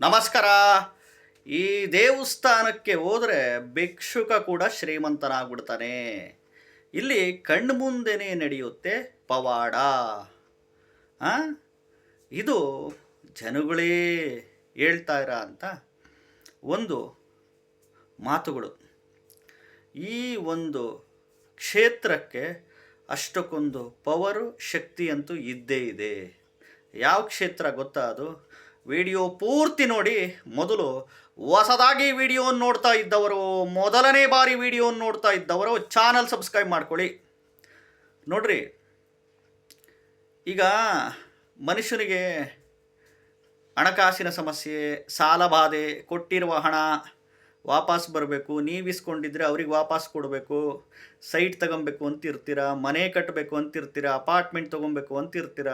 ನಮಸ್ಕಾರ. ಈ ದೇವಸ್ಥಾನಕ್ಕೆ ಹೋದರೆ ಭಿಕ್ಷುಕ ಕೂಡ ಶ್ರೀಮಂತನಾಗ್ಬಿಡ್ತಾನೆ. ಇಲ್ಲಿ ಕಣ್ಣು ಮುಂದೆನೇ ನಡೆಯುತ್ತೆ ಪವಾಡ? ಇದು ಜನಗಳೇ ಹೇಳ್ತಾ ಇರ ಅಂತ ಒಂದು ಮಾತುಗಳು. ಈ ಒಂದು ಕ್ಷೇತ್ರಕ್ಕೆ ಅಷ್ಟಕ್ಕೊಂದು ಪವರು, ಶಕ್ತಿ ಅಂತೂ ಇದ್ದೇ ಇದೆ. ಯಾವ ಕ್ಷೇತ್ರ ಗೊತ್ತಾ ಅದು? ವಿಡಿಯೋ ಪೂರ್ತಿ ನೋಡಿ. ಮೊದಲು ಹೊಸದಾಗಿ ವಿಡಿಯೋ ನೋಡ್ತಾ ಇದ್ದವರು, ಮೊದಲನೇ ಬಾರಿ ವಿಡಿಯೋ ನೋಡ್ತಾ ಇದ್ದವರು ಚಾನಲ್ ಸಬ್ಸ್ಕ್ರೈಬ್ ಮಾಡ್ಕೊಳ್ಳಿ. ನೋಡ್ರಿ, ಈಗ ಮನುಷ್ಯನಿಗೆ ಹಣಕಾಸಿನ ಸಮಸ್ಯೆ, ಸಾಲ ಬಾಧೆ, ಕೊಟ್ಟಿರುವ ಹಣ ವಾಪಸ್ ಬರಬೇಕು ನೀವು ಇಸ್ಕೊಂಡಿದ್ರೆ ಅವ್ರಿಗೆ ವಾಪಸ್ ಕೊಡಬೇಕು, ಸೈಟ್ ತಗೊಬೇಕು ಅಂತಿರ್ತೀರ, ಮನೆ ಕಟ್ಟಬೇಕು ಅಂತಿರ್ತೀರ, ಅಪಾರ್ಟ್ಮೆಂಟ್ ತೊಗೊಬೇಕು ಅಂತಿರ್ತೀರ,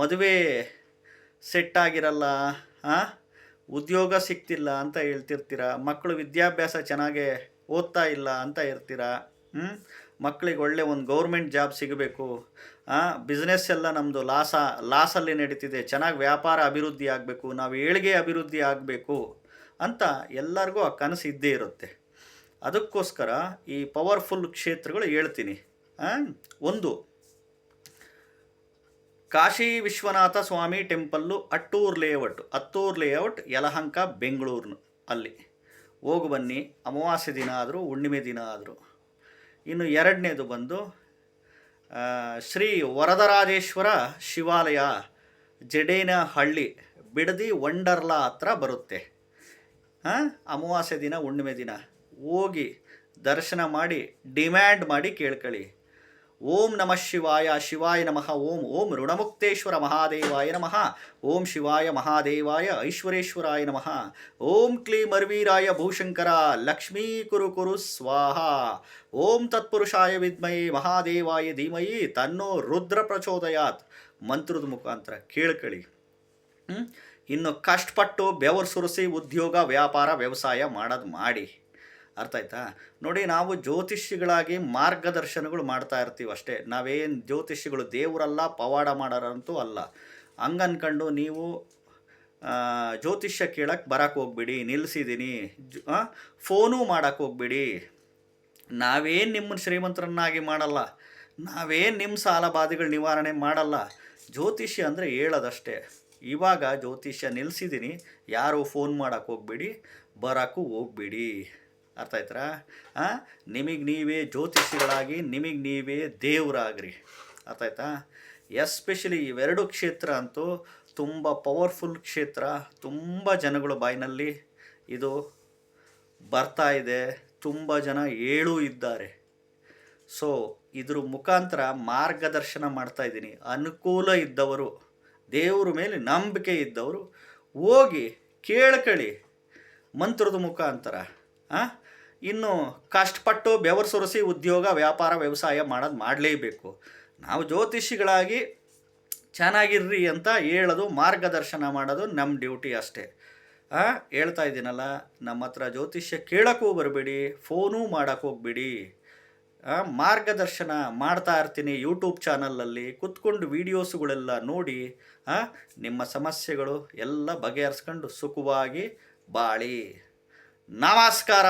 ಮದುವೆ ಸೆಟ್ ಆಗಿರಲ್ಲ? ಉದ್ಯೋಗ ಸಿಗ್ತಿಲ್ಲ ಅಂತ ಹೇಳ್ತಿರ್ತೀರ? ಮಕ್ಕಳು ವಿದ್ಯಾಭ್ಯಾಸ ಚೆನ್ನಾಗೆ ಓದ್ತಾ ಇಲ್ಲ ಅಂತ ಇರ್ತೀರ ಹ್ಞೂ ಮಕ್ಕಳಿಗೆ ಒಳ್ಳೆ ಒಂದು ಗೌರ್ಮೆಂಟ್ ಜಾಬ್ ಸಿಗಬೇಕು. ಬಿಸ್ನೆಸ್ ಎಲ್ಲ ನಮ್ಮದು ಲಾಸ, ಲಾಸಲ್ಲಿ ನಡೀತಿದೆ. ಚೆನ್ನಾಗಿ ವ್ಯಾಪಾರ ಅಭಿವೃದ್ಧಿ ಆಗಬೇಕು. ನಾವು ಏಳಿಗೆ ಅಭಿವೃದ್ಧಿ ಆಗಬೇಕು ಅಂತ ಎಲ್ಲರಿಗೂ ಆ ಕನಸು ಇದ್ದೇ ಇರುತ್ತೆ. ಅದಕ್ಕೋಸ್ಕರ ಈ ಪವರ್ಫುಲ್ ಕ್ಷೇತ್ರಗಳು ಹೇಳ್ತೀನಿ? ಒಂದು Kashi Vishwanatha Swami temple Attur layout, Attur layout, Yelahanka Bengaluru ಅಲ್ಲಿ. ಹೋಗು ಬನ್ನಿ, ಅಮಾವಾಸ್ಯೆ ದಿನ ಆದರೂ, ಹುಣ್ಣಿಮೆ ದಿನ ಆದರೂ. ಇನ್ನು ಎರಡನೇದು ಬಂದು ಶ್ರೀ ವರದರಾಜೇಶ್ವರ ಶಿವಾಲಯ, ಜಡೇನಹಳ್ಳಿ, ಬಿಡದಿ ವಂಡರ್ಲಾ ಹತ್ರ ಬರುತ್ತೆ. ಹಾಂ, ಅಮಾವಾಸ್ಯೆ ದಿನ, ಹುಣ್ಣಿಮೆ ದಿನ. ಹೋಗಿ ದರ್ಶನ ಮಾಡಿ, ಡಿಮ್ಯಾಂಡ್ ಮಾಡಿ ಕೇಳ್ಕೊಳ್ಳಿ ಓಂ ನಮಃ ಶಿವಾಯ ಶಿವಾಯ ನಮಃ, ಓಂ ಓಂ ಋಣಮುಕ್ತೇಶ್ವರ ಮಹಾದೇವಾಯ ನಮಃ, ಓಂ ಶಿವಾಯ ಮಹಾದೇವಾಯ ಐಶ್ವರೇಶ್ವರಾಯ ನಮಃ, ಓಂ ಕ್ಲೀಂ ಅರ್ವೀರಾಯ ಭೂಶಂಕರ ಲಕ್ಷ್ಮೀ ಕುರು ಕುರು ಸ್ವಾಹ, ಓಂ ತತ್ಪುರುಷಾಯ ವಿದ್ಮಯಿ ಮಹಾದೇವಾಯ ಧೀಮಯಿ ತನ್ನೋ ರುದ್ರ ಪ್ರಚೋದಯಾತ್. ಮಂತ್ರದ ಮುಖಾಂತರ ಕೇಳ್ಕಳಿ. ಇನ್ನು ಕಷ್ಟಪಟ್ಟು ಬೆವರು ಸುರಿಸಿ ಉದ್ಯೋಗ ವ್ಯಾಪಾರ ವ್ಯವಸಾಯ ಮಾಡೋದು ಮಾಡಿ. ಅರ್ಥ ಆಯ್ತಾ? ನೋಡಿ, ನಾವು ಜ್ಯೋತಿಷಿಗಳಾಗಿ ಮಾರ್ಗದರ್ಶನಗಳು ಮಾಡ್ತಾ ಇರ್ತೀವಿ ಅಷ್ಟೇ. ನಾವೇನು ಜ್ಯೋತಿಷಿಗಳು ದೇವರಲ್ಲ, ಪವಾಡ ಮಾಡೋರಂತೂ ಅಲ್ಲ. ಹಂಗನ್ಕೊಂಡು ನೀವು ಜ್ಯೋತಿಷ್ಯ ಕೇಳಕ್ಕೆ ಬರಕ್ಕೆ ಹೋಗ್ಬಿಡಿ ನಿಲ್ಲಿಸಿದ್ದೀನಿ ಫೋನು ಮಾಡೋಕ್ಕೆ ಹೋಗ್ಬಿಡಿ. ನಾವೇನು ನಿಮ್ಮನ್ನು ಶ್ರೀಮಂತರನ್ನಾಗಿ ಮಾಡಲ್ಲ. ನಾವೇನು ನಿಮ್ಮ ಸಾಲ ಬಾಧೆಗಳು ನಿವಾರಣೆ ಮಾಡಲ್ಲ. ಜ್ಯೋತಿಷ್ಯ ಅಂದರೆ ಹೇಳೋದಷ್ಟೇ. ಇವಾಗ ಜ್ಯೋತಿಷ್ಯ ನಿಲ್ಲಿಸಿದ್ದೀನಿ ಯಾರು ಫೋನ್ ಮಾಡೋಕ್ಕೆ ಹೋಗ್ಬೇಡಿ, ಬರೋಕ್ಕೂ ಹೋಗ್ಬೇಡಿ. ಅರ್ಥ ಆಯ್ತಾ ಹಾಂ ನಿಮಗೆ ನೀವೇ ಜ್ಯೋತಿಷಿಗಳಾಗಿ, ನಿಮಗೆ ನೀವೇ ದೇವರಾಗ್ರಿ. ಅರ್ಥ ಆಯ್ತಾ? ಎಸ್ಪೆಷಲಿ ಇವೆರಡು ಕ್ಷೇತ್ರ ಅಂತೂ ತುಂಬ ಪವರ್ಫುಲ್ ಕ್ಷೇತ್ರ. ತುಂಬ ಜನಗಳು ಬಾಯಿನಲ್ಲಿ ಇದು ಬರ್ತಾ ಇದೆ. ತುಂಬ ಜನ ಏಳು ಇದ್ದಾರೆ. ಸೊ, ಇದ್ರ ಮುಖಾಂತರ ಮಾರ್ಗದರ್ಶನ ಮಾಡ್ತಾ ಇದ್ದೀನಿ. ಅನುಕೂಲ ಇದ್ದವರು, ದೇವರ ಮೇಲೆ ನಂಬಿಕೆ ಇದ್ದವರು, ಹೋಗಿ ಕೇಳ್ಕಳಿ ಮಂತ್ರದ ಮುಖಾಂತರ. ಆ? ಇನ್ನು ಕಷ್ಟಪಟ್ಟು ಬೆವರು ಸುರಿಸಿ ಉದ್ಯೋಗ, ವ್ಯಾಪಾರ, ವ್ಯವಸಾಯ ಮಾಡೋದು ಮಾಡಲೇಬೇಕು. ನಾವು ಜ್ಯೋತಿಷಿಗಳಾಗಿ ಚೆನ್ನಾಗಿರ್ರಿ ಅಂತ ಹೇಳೋದು, ಮಾರ್ಗದರ್ಶನ ಮಾಡೋದು ನಮ್ಮ ಡ್ಯೂಟಿ ಅಷ್ಟೇ. ಹೇಳ್ತಾ ಇದ್ದೀನಲ್ಲ ನಮ್ಮ ಹತ್ರ ಜ್ಯೋತಿಷ್ಯ ಕೇಳೋಕ್ಕೂ ಬರಬೇಡಿ, ಫೋನೂ ಮಾಡೋಕ್ಕೆ ಹೋಗ್ಬೇಡಿ. ಮಾರ್ಗದರ್ಶನ ಮಾಡ್ತಾ ಇರ್ತೀನಿ ಯೂಟ್ಯೂಬ್ ಚಾನಲಲ್ಲಿ, ಕುತ್ಕೊಂಡು ವೀಡಿಯೋಸ್ಗಳೆಲ್ಲ ನೋಡಿ ನಿಮ್ಮ ಸಮಸ್ಯೆಗಳು ಎಲ್ಲ ಬಗೆಹರಿಸ್ಕೊಂಡು ಸುಖವಾಗಿ ಬಾಳಿ. ನಮಸ್ಕಾರ!